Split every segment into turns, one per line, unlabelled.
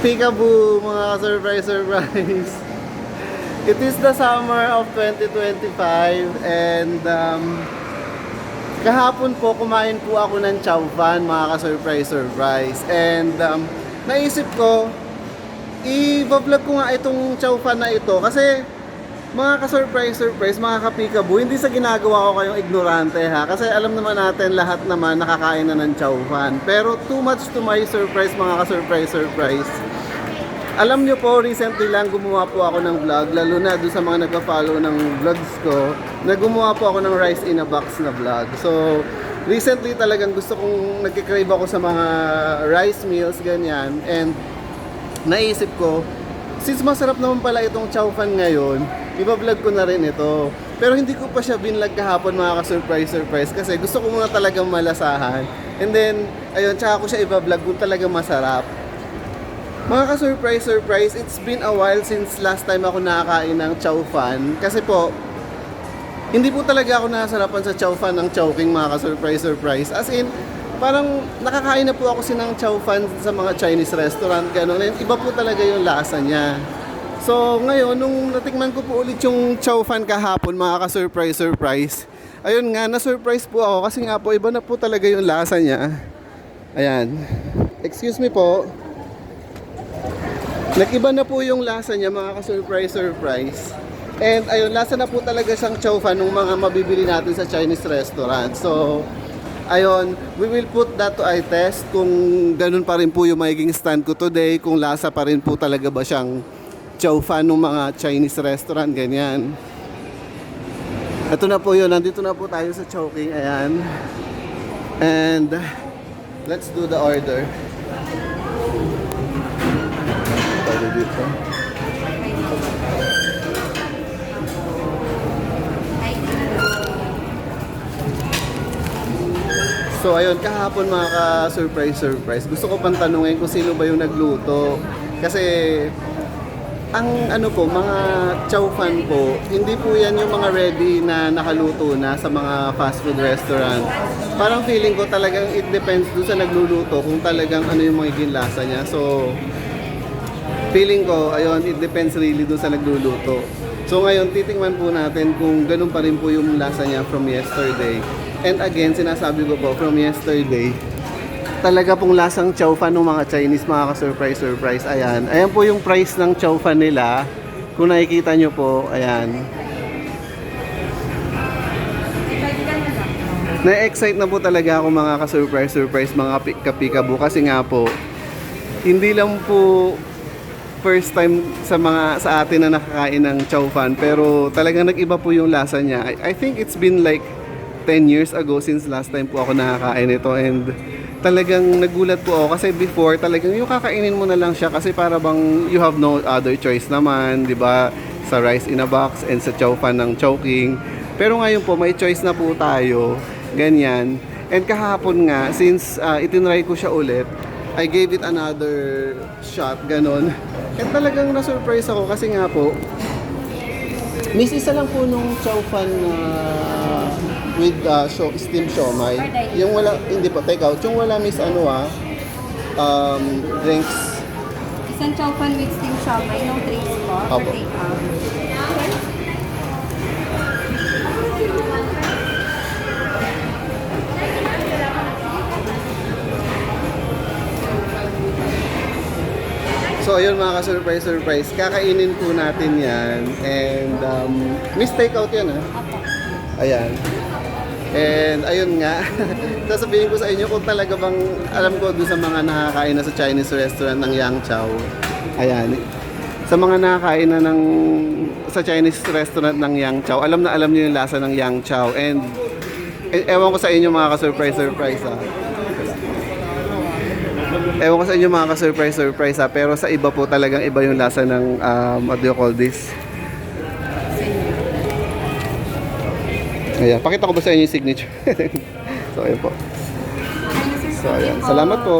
Peekaboo, mga surprise surprise. It is the summer of 2025 and um, kahapon po kumain po ako ng chow fan, mga ka-surprise surprise. And um, naisip ko, i-vlog ko nga itong chow fan na ito kasi mga ka-surprise surprise, mga ka-peekaboo, hindi sa ginagawa ko kayong ignorante ha. Kasi alam naman natin lahat naman nakakain na ng chow fan. Pero too much to my surprise, mga ka-surprise surprise. Alam nyo po, recently lang gumawa po ako ng vlog, lalo na doon sa mga nagpa-follow ng vlogs ko, na gumawa po ako ng rice in a box na vlog. So, recently talagang gusto kong nagkikrave ako sa mga rice meals, ganyan. And naisip ko, since masarap naman pala itong chow fan ngayon, iba-vlog ko na rin ito. Pero hindi ko pa siya binlog kahapon mga ka-surprise surprise kasi gusto ko muna talagang malasahan. And then, ayun, tsaka ko siya iba-vlog kung talagang masarap. Mga ka-surprise surprise, it's been a while since last time ako nakakain ng chow fan. Kasi po, hindi po talaga ako nasarapan sa chow fan ng chowking mga ka-surprise surprise. As in, parang nakakain na po ako sinang chow fan sa mga Chinese restaurant, gano'n. And iba po talaga yung lasa niya. So, ngayon, nung natikman ko po ulit yung chow fan kahapon, mga ka-surprise surprise, ayun nga, na-surprise po ako kasi nga po, iba na po talaga yung lasa niya. Ayan. Excuse me po. Nag-iba na po yung lasa niya mga ka-surprise surprise. And ayun, lasa na po talaga siyang chow fan ng mga mabibili natin sa Chinese restaurant. So, ayun, we will put that to eye test kung ganun pa rin po yung magiging stand ko today, kung lasa pa rin po talaga ba siyang chow fan ng mga Chinese restaurant, ganyan. Ito na po yun, nandito na po tayo sa Chowking, ayan. And, let's do the order. Dito. So ayun, kahapon mga ka-surprise surprise. Gusto ko pang tanungin kung sino ba yung nagluto. Kasi ang ano po, mga chow fan po, hindi po yan yung mga ready na nakaluto na sa mga fast food restaurant. Parang feeling ko talagang it depends doon sa nagluluto kung talagang ano yung magiging lasa niya. So, feeling ko, ayun, it depends really doon sa nagluluto. So ngayon, titingnan po natin kung ganun pa rin po yung lasa niya from yesterday. And again, sinasabi ko po, from yesterday, talaga pong lasang chow fan ng mga Chinese, mga ka-surprise, surprise. Ayan. Ayan po yung price ng chow fan nila. Kung nakikita nyo po, ayan. Na-excite na po talaga ako mga ka-surprise, surprise, mga pi- kapikabu. Kasi nga po, hindi lang po first time sa mga sa atin na nakakain ng chow fan pero talagang nag-iba po yung lasa niya. I, I think it's been like 10 years ago since last time po ako nakakain ito and talagang nagulat po ako kasi before talagang yung kakainin mo na lang siya kasi para bang you have no other choice naman, 'di ba? Sa rice in a box and sa chow fan ng chowking. Pero ngayon po may choice na po tayo, ganyan. And kahapon nga since uh, itinry ko siya ulit, I gave it another shot, ganon. And talagang na-surprise ako kasi nga po, miss isa lang po nung chow fan na with uh, show, steam siomay. Yung wala, hindi po, take out. Yung wala miss ano ah, um, drinks.
Isang chow fan with steam siomay, no drinks po, for
Opo.
take out.
So ayun mga ka-surprise, surprise. Kakainin po natin yan. And um, miss take out yan ah. Ayan. And ayun nga, sasabihin ko sa inyo kung talaga bang alam ko doon sa mga nakakain na sa Chinese restaurant ng Yang Chow. Ayan. Sa mga nakakain na ng sa Chinese restaurant ng Yang Chow, alam na alam niyo yung lasa ng Yang Chow. And e- ewan ko sa inyo mga ka-surprise surprise ah. Ewan ko sa inyo mga ka-surprise surprise ha, pero sa iba po talagang iba yung lasa ng um, what do you call this? Ayan, pakita ko ba sa inyo yung signature? so, ayan po. So, ayan. Salamat po.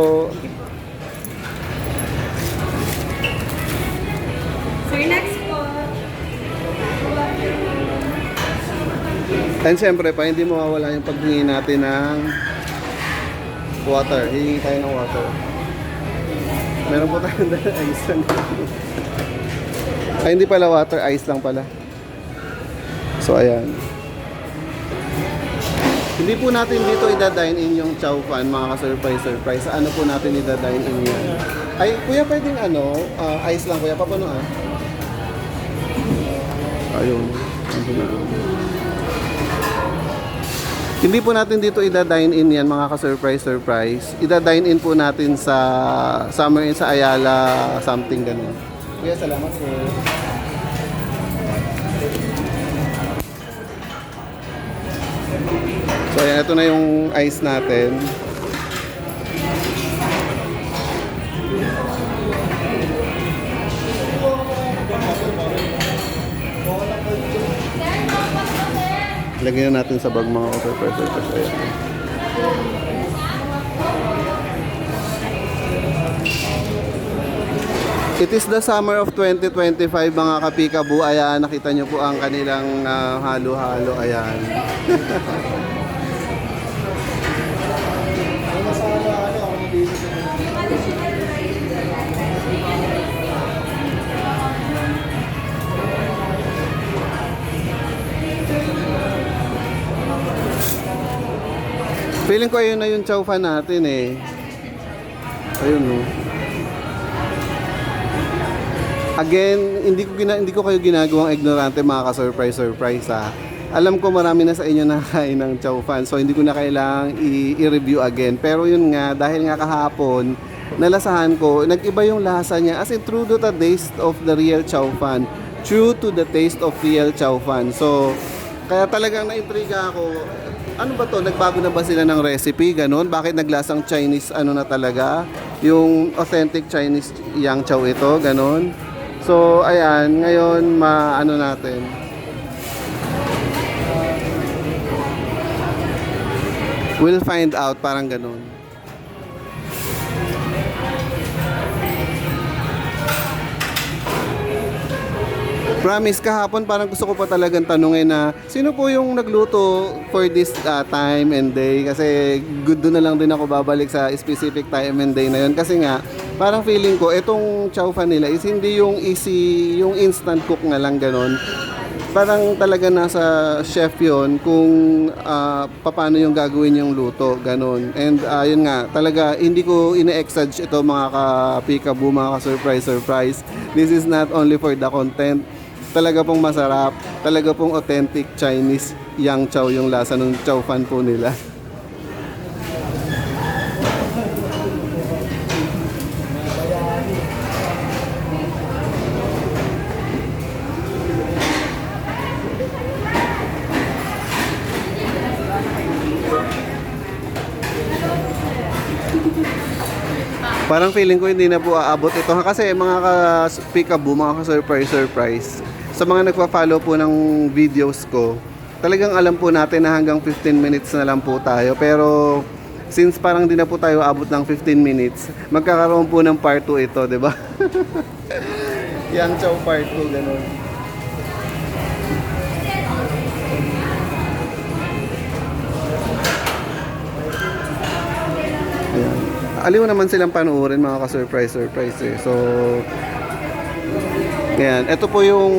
Sir, next po.
And syempre pa, hindi mawawala yung paghingi natin ng water. Hihingi tayo ng water. Meron po tayong dala ice lang. Ay, hindi pala water, ice lang pala. So, ayan. Hindi po natin dito idadine in yung chow fan, mga ka-surprise, surprise. Ano po natin idadine in yan? Ay, kuya, pwedeng ano, ah, ice lang, kuya. Paano ah? Ayun. Ano? Hindi po natin dito ida-dine in yan mga ka-surprise surprise. Ida-dine in po natin sa somewhere in sa Ayala something ganun. Kuya, salamat sir. So ayan, ito na yung ice natin. Lagyan na natin sa bag mga surprise surprise. Ayan. It is the summer of 2025 mga kapikabu. Ayan, nakita nyo po ang kanilang ah, halo-halo. Ayan. Feeling ko ayun na yung chow fan natin eh. Ayun oh. Again, hindi ko gina, hindi ko kayo ginagawang ignorante mga ka-surprise surprise ha. Alam ko marami na sa inyo nakain ng chow fan, so hindi ko na kailangang i-review again. Pero yun nga, dahil nga kahapon, nalasahan ko, nag-iba yung lasa niya. As in, true to the taste of the real chow fan. True to the taste of real chow fan. So, kaya talagang naintriga ako, ano ba to? Nagbago na ba sila ng recipe? Ganon? Bakit naglasang Chinese ano na talaga? Yung authentic Chinese yang chow ito? Ganon? So, ayan. Ngayon, maano natin. We'll find out. Parang ganon. Promise, kahapon parang gusto ko pa talagang tanungin na sino po yung nagluto for this uh, time and day? Kasi good doon na lang din ako babalik sa specific time and day na yun. Kasi nga parang feeling ko itong chow fan nila is hindi yung easy yung instant cook na lang ganon parang talaga nasa chef yon kung uh, paano yung gagawin yung luto ganon and uh, yun nga talaga hindi ko ine-exage ito mga ka-peekaboo mga ka-surprise surprise. This is not only for the content talaga pong masarap, talaga pong authentic Chinese yang chow yung lasa ng chow fan po nila. Parang feeling ko hindi na po aabot ito kasi mga ka-peekaboo, mga ka-surprise surprise. Sa mga nagpa-follow po ng videos ko, talagang alam po natin na hanggang 15 minutes na lang po tayo. Pero since parang di na po tayo abot ng 15 minutes, magkakaroon po ng part 2 ito, di ba? Yang chow part 2, ganun. Ayan. Aliw naman silang panuorin mga ka-surprise surprise eh. So Ayan, ito po yung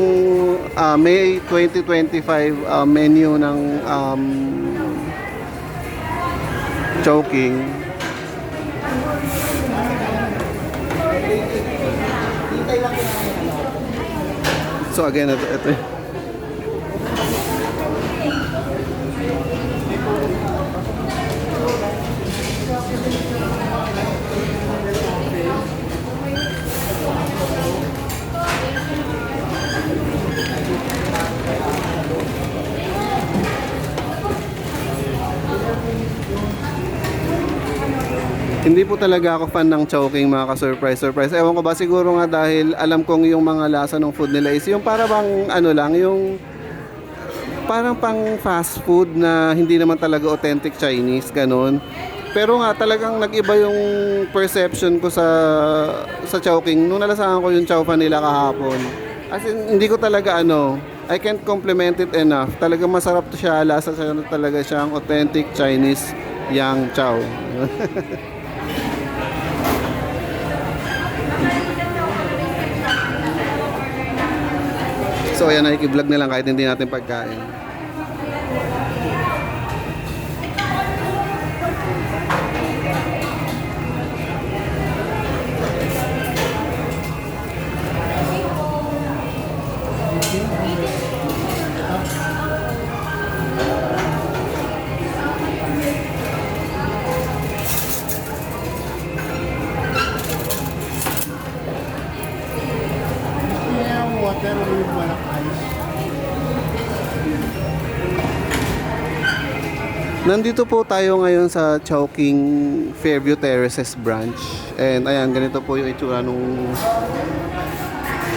ah, May 2025 ah, menu ng um, choking. So again, ito, ito. Hindi po talaga ako fan ng choking mga ka-surprise surprise. Ewan ko ba siguro nga dahil alam kong yung mga lasa ng food nila is yung para bang ano lang yung parang pang fast food na hindi naman talaga authentic Chinese ganun. Pero nga talagang nag-iba yung perception ko sa sa chowking nung nalasahan ko yung chow nila kahapon. As in, hindi ko talaga ano, I can't compliment it enough. Talagang masarap to siya, lasa siya talaga siyang authentic Chinese yang chow. So ayan, nakikiblog na lang kahit hindi natin pagkain. Nandito po tayo ngayon sa Chowking Fairview Terraces branch. And ayan, ganito po yung itsura nung...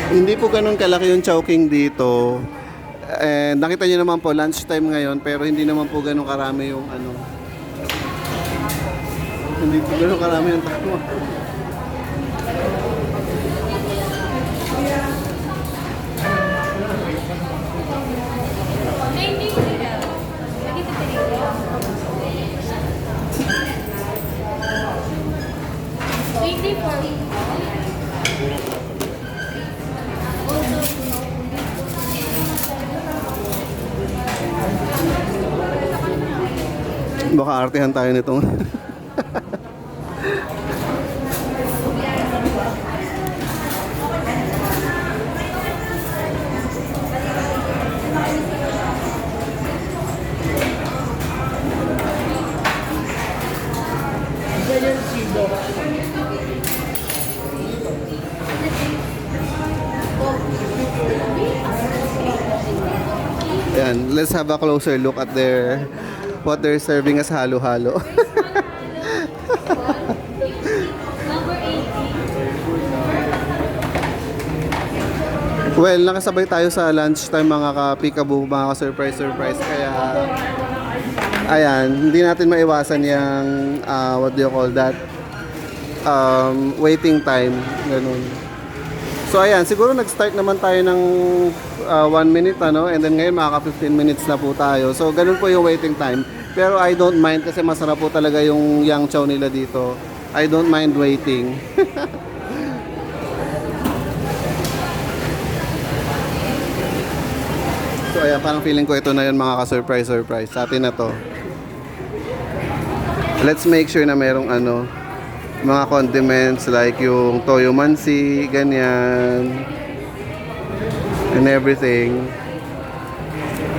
Hindi po ganun kalaki yung Chowking dito. And nakita niyo naman po, lunchtime ngayon, pero hindi naman po ganun karami yung ano... Hindi po ganun karami yung tao. Baka artehan tayo nitong... Ayan, let's have a closer look at their... What they're serving as halo-halo. Well, nakasabay tayo sa lunchtime mga ka-peekaboo, mga ka-surprise surprise. Kaya, ayan, hindi natin maiwasan yung, ah, what do you call that? Um, waiting time, ganun. So ayan, siguro nag-start naman tayo ng 1 minute ano, and then ngayon makaka 15 minutes na po tayo. So ganun po yung waiting time. Pero I don't mind kasi masarap po talaga yung yang chow nila dito. I don't mind waiting. So ayan, parang feeling ko ito na yun mga ka-surprise surprise. Sa atin na to. Let's make sure na merong ano, mga condiments like yung toyo mansi, ganyan. And everything.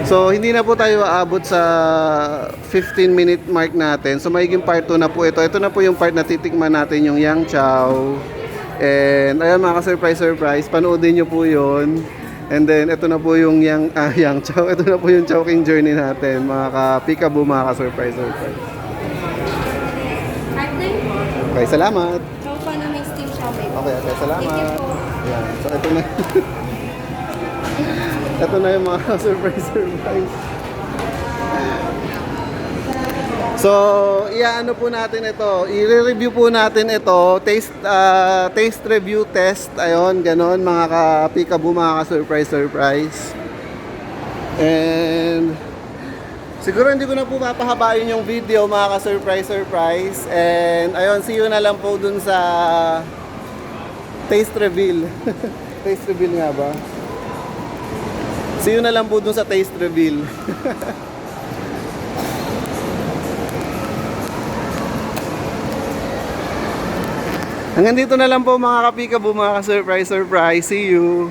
So, hindi na po tayo aabot sa 15 minute mark natin. So, magiging part 2 na po ito. Ito na po yung part na titikman natin yung yang chow. And, ayan mga ka-surprise, surprise. Panoodin nyo po yun. And then, ito na po yung yang, ah, yang chow. Ito na po yung chowking journey natin. Mga ka-peekaboo, mga ka-surprise, surprise. Okay, salamat.
Chow fan na may steam po.
Okay, okay, salamat.
Thank you po.
Yan. So, ito na. ito na yung mga surprise surprise. So, iaano po natin ito. I-review po natin ito. Taste ah, taste review test. Ayon, ganon mga ka-peekaboo, mga ka-surprise surprise. And Siguro hindi ko na po papahabain yung video mga ka-surprise surprise. And ayun, see you na lang po dun sa taste reveal. taste reveal nga ba? See you na lang po dun sa taste reveal. Hanggang dito na lang po mga kapika mga ka-surprise surprise. See you!